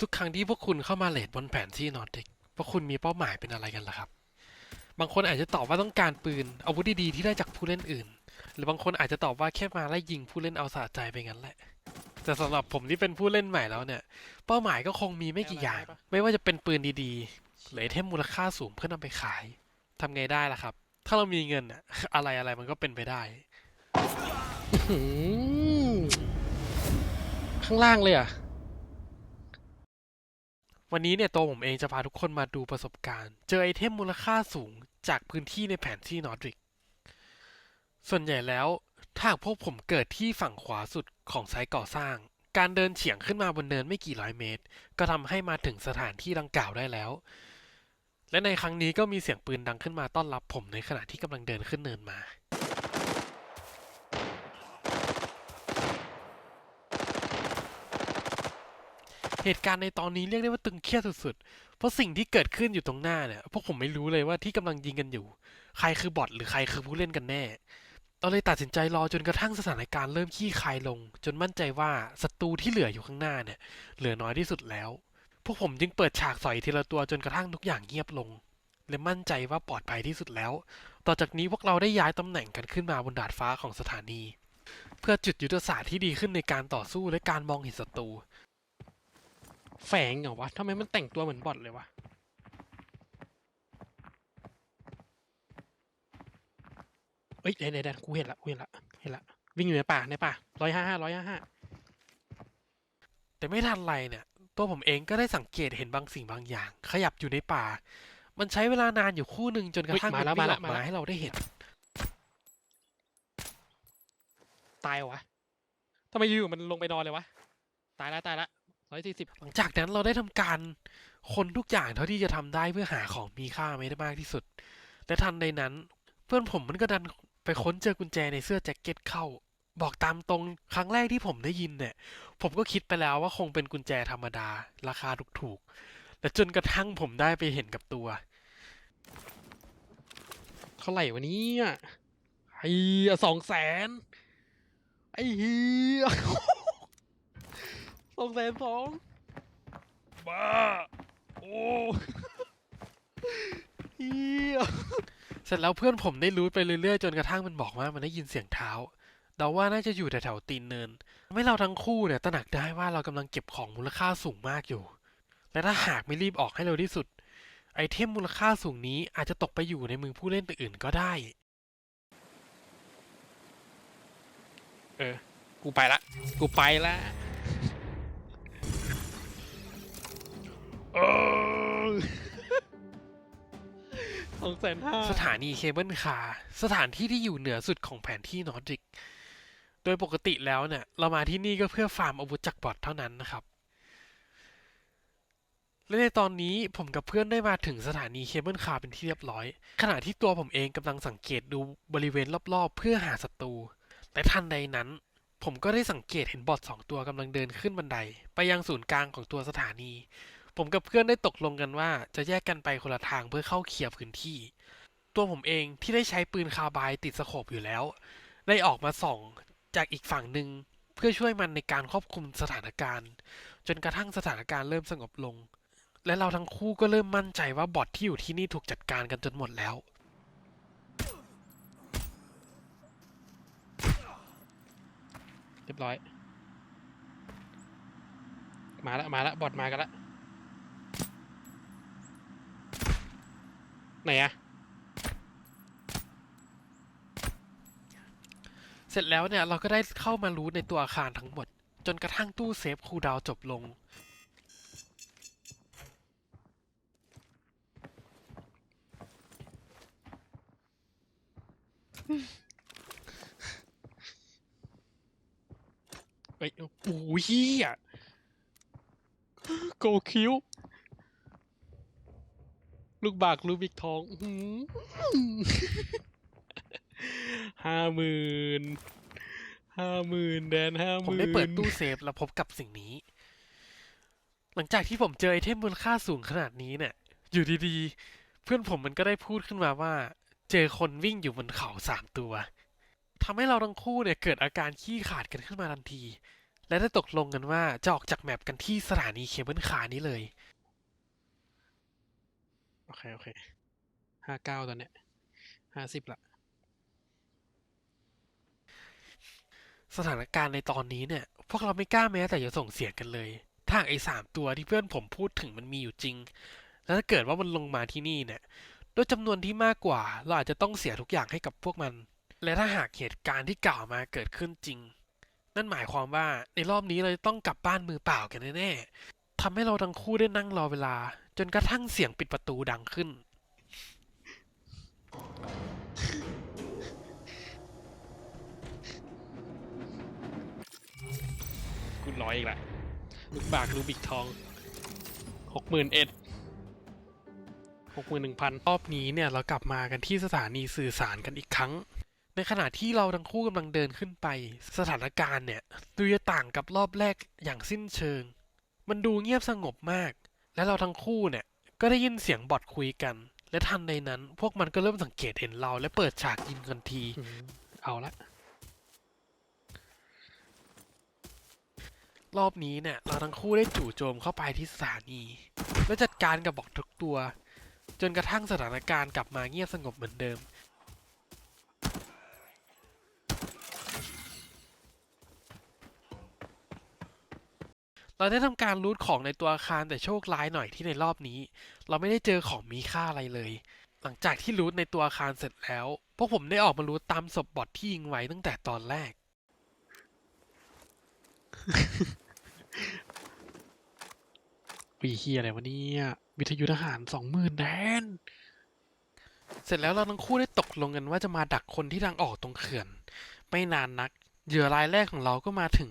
ทุกครั้งที่พวกคุณเข้ามาเลดบนแผนที่นอร์ดิกพวกคุณมีเป้าหมายเป็นอะไรกันล่ะครับ บางคนอาจจะตอบว่าต้องการปืนอาวุธดีๆที่ได้จากผู้เล่นอื่น หรือบางคนอาจจะตอบว่าแค่มาไล่ยิงผู้เล่นเอาสะใจไปงั้นแหละ แต่สำหรับผมที่เป็นผู้เล่นใหม่แล้วเนี่ย เป้าหมายก็คงมีไม่กี่อย่าง ไม่ว่าจะเป็นปืนดีๆหรือเทมมูลค่าสูงเพื่อนำไปขายทำไงได้ล่ะครับ ถ้าเรามีเงินอะอะไรอะไรมันก็เป็นไปได้ข้างล่างเลยอะ วันนี้เนี่ยตัวผมเองจะพาทุกคนมาดูประสบการณ์ เจอไอเทมมูลค่าสูงจากพื้นที่ในแผนที่นอร์ดิก ส่วนใหญ่แล้วถ้าพวกผมเกิดที่ฝั่งขวาสุดของไซต์ก่อสร้าง การเดินเฉียงขึ้นมาบนเนินไม่กี่ร้อยเมตร ก็ทำให้มาถึงสถานที่ดังกล่าวได้แล้ว และในครั้งนี้ก็มีเสียงปืนดังขึ้นมาต้อนรับผมในขณะที่กำลังเดินขึ้นเนินมา เหตุการณ์ในตอนนี้เรียกได้ว่าตึงเครียดสุดๆ เพราะสิ่งที่เกิดขึ้นอยู่ตรงหน้าเนี่ย พวกผมไม่รู้เลยว่าที่กำลังยิงกันอยู่ ใครคือบอทหรือใครคือผู้เล่นกันแน่เราเลยตัดสินใจรอจนกระทั่งสถานการณ์เริ่มขี้คายลง จนมั่นใจว่าศัตรูที่เหลืออยู่ข้างหน้าเนี่ย เหลือน้อยที่สุดแล้ว พวกผมจึงเปิดฉากสอยทีละตัวจนกระทั่งทุกอย่างเงียบลงและมั่นใจว่าปลอดภัยที่สุดแล้ว ต่อจากนี้พวกเราได้ย้ายตำแหน่งกันขึ้นมาบนดาดฟ้าของสถานี เพื่อจุดยุทธศาสตร์ที่ดีขึ้นในการต่อสู้และการมองเห็นศัตรู แฝงเหรอวะทำไมมันแต่งตัวเหมือนบอทเลยวะเอ้ยเดี๋ยวเดี๋ยวเดี๋ยวกูเห็นละกูเห็นละเห็นละวิ่งอยู่ในป่าในป่าร้อยห้าห้าร้อยห้าห้าแต่ไม่ทันไรเนี่ย ตัวผมเองก็ได้สังเกตเห็นบางสิ่งบางอย่าง ขยับอยู่ในป่า มันใช้เวลานานอยู่ครู่หนึ่งจนกระทั่งมันวิ่งออกมาให้เราได้เห็น ตายเหรอวะทำไมอยู่ๆมันลงไปนอนเลยวะ ตายละตายละ ร้อยสี่สิบหลังจากนั้นเราได้ทำการคนทุกอย่างเท่าที่จะทำได้เพื่อหาของมีค่าไม่ได้มากที่สุด และทันใดนั้น เพื่อนผมมันก็ดันไปค้นเจอกุญแจในเสื้อแจ็คเก็ตเข้า บอกตามตรงครั้งแรกที่ผมได้ยินเนี่ย ผมก็คิดไปแล้วว่าคงเป็นกุญแจธรรมดา ราคาถูกๆและจนกระทั่งผมได้ไปเห็นกับตัวเท่าไหร่วะเนี้ไอ้สองแสนไอ้เฮีย สองแสนสองบ้า โอ้เฮียเสร็จแล้วเพื่อนผมได้รู้ไปเรื่อยๆ จนกระทั่งมันบอกว่ามันได้ยินเสียงเท้า เดาว่าน่าจะอยู่แถวๆตีนเนินทำให้เราทั้งคู่เนี่ยตระหนักได้ว่าเรากำลังเก็บของมูลค่าสูงมากอยู่ และถ้าหากไม่รีบออกให้เร็วที่สุด ไอเทมมูลค่าสูงนี้อาจจะตกไปอยู่ในมือผู้เล่นอื่นๆก็ได้ เออ กูไปละ กูไปละ สองแสนห้าสถานีเคเบิลคาร์สถานที่ที่อยู่เหนือสุดของแผนที่นอร์ดิก โดยปกติแล้วเนี่ย เรามาที่นี่ก็เพื่อฟาร์มอาวุธจากรบอทเท่านั้นนะครับ และในตอนนี้ผมกับเพื่อนได้มาถึงสถานีเคเบิลคาร์เป็นที่เรียบร้อย ขณะที่ตัวผมเองกำลังสังเกตดูบริเวณรอบๆ เพื่อหาศัตรูแต่ทันใดนั้น ผมก็ได้สังเกตเห็นบอทสองตัวกำลังเดินขึ้นบันได ไปยังศูนย์กลางของตัวสถานี ผมกับเพื่อนได้ตกลงกันว่า จะแยกกันไปคนละทางเพื่อเข้าเคลียร์พื้นที่ ตัวผมเองที่ได้ใช้ปืนคาบายติดสโคปอยู่แล้ว ได้ออกมาส่องจากอีกฝั่งหนึ่งเพื่อช่วยมันในการควบคุมสถานการณ์ จนกระทั่งสถานการณ์เริ่มสงบลง และเราทั้งคู่ก็เริ่มมั่นใจว่าบอทที่อยู่ที่นี่ถูกจัดการกันจนหมดแล้วเรียบร้อย มาละมาละบอดมากันละ ไหนอะเสร็จแล้วเนี่ยเราก็ได้เข้ามารู้ในตัวอาคารทั้งหมด จนกระทั่งตู้เซฟคูลดาวน์จบลง เฮ้ยโอ้โหเฮียโกคิว ลูกบากลูกบิกทองอื้องห้าหมื่นห้าหมื่นแดนห้าหผมมื่นได้เปิดตู้เซฟแล้วพบกับสิ่งนี้ หลังจากที่ผมเจอไอเทมมูลค่าสูงขนาดนี้เนี่ย อยู่ดีๆ เพื่อนผมมันก็ได้พูดขึ้นมาว่า เจอคนวิ่งอยู่บนเขาสามตัวทำให้เราทั้งคู่เนี่ยเกิดอาการขี้ขาดกันขึ้นมาทันที และได้ตกลงกันว่าจะออกจากแมปกันที่สถานีเคเบิลคาร์นี้เลย โอเค โอเค ห้าเก้าตอนเนี้ยห้าสิบละ สถานการณ์ในตอนนี้เนี่ย พวกเราไม่กล้าแม้แต่จะส่งเสียงกันเลย ถ้าไอ้สามตัวที่เพื่อนผมพูดถึงมันมีอยู่จริง แล้วถ้าเกิดว่ามันลงมาที่นี่เนี่ย ด้วยจำนวนที่มากกว่า เราอาจจะต้องเสียทุกอย่างให้กับพวกมัน และถ้าหากเหตุการณ์ที่กล่าวมาเกิดขึ้นจริง นั่นหมายความว่าในรอบนี้เราจะต้องกลับบ้านมือเปล่ากันแน่ๆทำให้เราทั้งคู่ได้นั่งรอเวลา จนกระทั่งเสียงปิดประตูดังขึ้น กูร้อยอีกละลูกบากลูกบิกทองหกหมื่นเอ็ดหกหมื่นหนึ่งพันรอบนี้เนี่ยเรากลับมากันที่สถานีสื่อสารกันอีกครั้ง ในขณะที่เราทั้งคู่กำลังเดินขึ้นไป สถานการณ์เนี่ยดูจะต่างกับรอบแรกอย่างสิ้นเชิง มันดูเงียบสงบมาก และเราทั้งคู่เนี่ยก็ได้ยินเสียงบอทคุยกัน และทันในนั้น พวกมันก็เริ่มสังเกตเห็นเรา และเปิดฉากยิงทันทีอืมเอาละ รอบนี้เนี่ย เราทั้งคู่ได้จู่โจมเข้าไปที่สถานี และจัดการกับบอททุกตัว จนกระทั่งสถานการณ์กลับมาเงียบสงบเหมือนเดิม เราได้ทำการรูทของในตัวอาคารแต่โชคร้ายหน่อยที่ในรอบนี้ เราไม่ได้เจอของมีค่าอะไรเลย หลังจากที่รูทในตัวอาคารเสร็จแล้ว พวกผมได้ออกมารูทตามศพบอทที่ยิงไว้ตั้งแต่ตอนแรก ปีเฮียอะไรวะเนี่ยวิทยุทหารสองหมื่นแดน เสร็จแล้วเราทั้งคู่ได้ตกลงกันว่าจะมาดักคนที่ทางออกตรงเขื่อน ไม่นานนัก เหยื่อรายแรกของเราก็มาถึง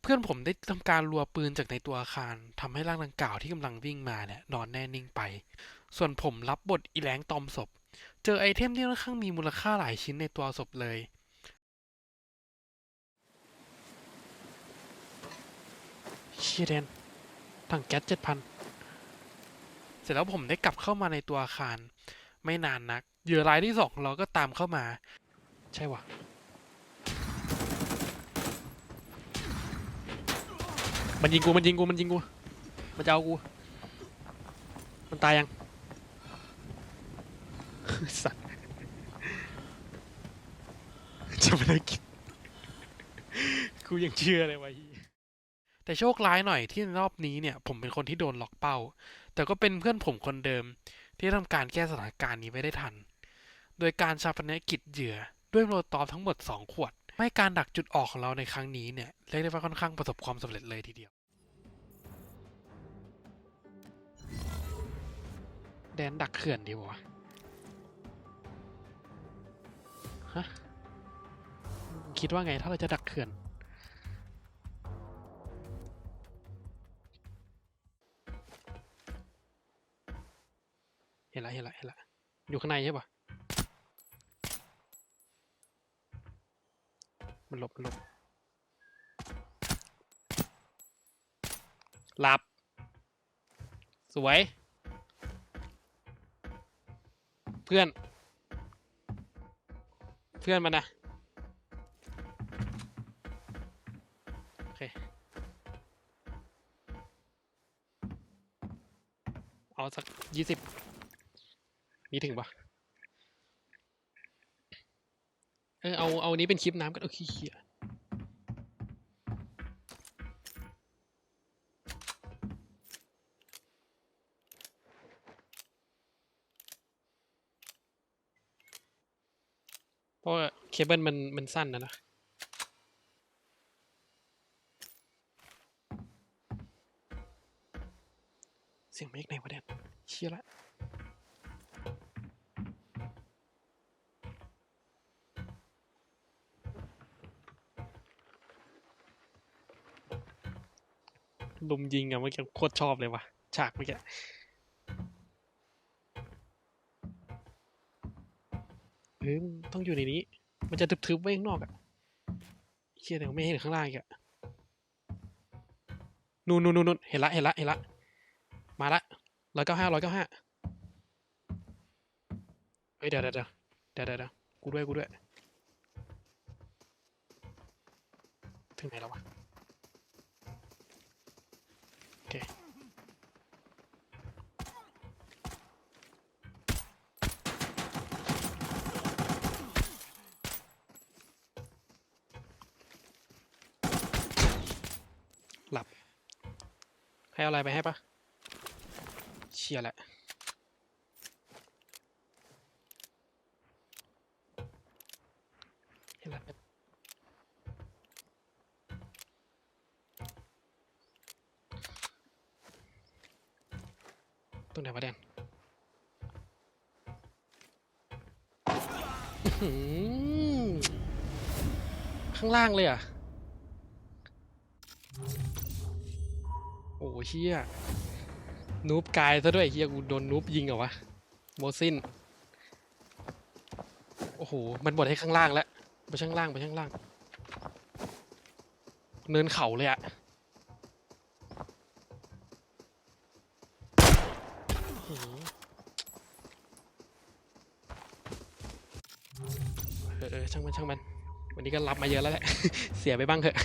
เพื่อนผมได้ทำการรัวปืนจากในตัวอาคารทำให้ร่างดังกล่าวที่กำลังวิ่งมาเนี่ยนอนแน่นิ่งไป ส่วนผมรับบทอีแรงตอมศพ เจอไอเทมที่ค่อนข้างมีมูลค่าหลายชิ้นในตัวศพเลย เชียแดนถังแก๊สเจ็ดพันเสร็จแล้วผมได้กลับเข้ามาในตัวอาคาร ไม่นานนัก เหยื่อรายที่สองของเราก็ตามเข้ามา ใช่วะ มันยิงกูมันยิงกูมันยิงกูมันจะเอากู มันตายยัง สัตว์จะไม่ได้กินกูยังเชื่อเลยวะฮีแต่โชคร้ายหน่อยที่รอบนี้เนี่ย ผมเป็นคนที่โดนล็อกเป้า แต่ก็เป็นเพื่อนผมคนเดิม ที่ทำการแก้สถานการณ์นี้ไว้ได้ทัน โดยการชาปนกิจเหยื่อด้วยโมโลตอฟทั้งหมด 2 ขวด ไม่การดักจุดออกของเราในครั้งนี้เนี่ยเรียกได้ว่าค่อนข้างประสบความสำเร็จเลยทีเดียว แดนดักเขื่อนดีวะฮะคิดว่าไงถ้าเราจะดักเขื่อนเห็นละเห็นละเห็นละอยู่ข้างในใช่ปะ มันหลบมันหลบหลับ สวย เพื่อน เพื่อนมันนะโอเค เอาสักยี่สิบมีถึงปะ เออเอาเอานี้เป็นคลิปน้ำกันโอเคเฮียเพราะเคเบิลมันมันสั้นนะนะเสียงเมฆไหนวะแดนเชี่ยละ ลุมยิงอะเมื่อกี้โคตรชอบเลยว่ะ ฉากเมื่อกี้เฮ้ยต้องอยู่ในนี้ มันจะทึบๆไว้ข้างนอกอะเชี่ยแต่ไม่เห็นข้างล่างอีกอะนู่นนู่นนู่นเห็นละเห็นละเห็นละ มาละร้อยเก้าห้าร้อยเก้าห้าเฮ้ยเดี๋ยเดี๋ยเดี๋ยวเดี๋ยวเดี๋ยวเดี๋ยวกูด้วยกูด้วย ถึงไหนแล้ววะ เค หลับให้เอาอะไรไปให้ปะเชียร์แหละ เห็นแล้วตรงไหนวะแดนข้างล่างเลยอะ เฮียนูบกายซะด้วยเฮียกูโดนนูบยิงเหรอวะโมซินโอ้โหมันบดให้ข้างล่างแล้วไปข้างล่างไปข้างล่าง เนินเขาเลยอะเออช่างมันช่างมัน วันนี้ก็รับมาเยอะแล้วแหละ เสียไปบ้างเถอะ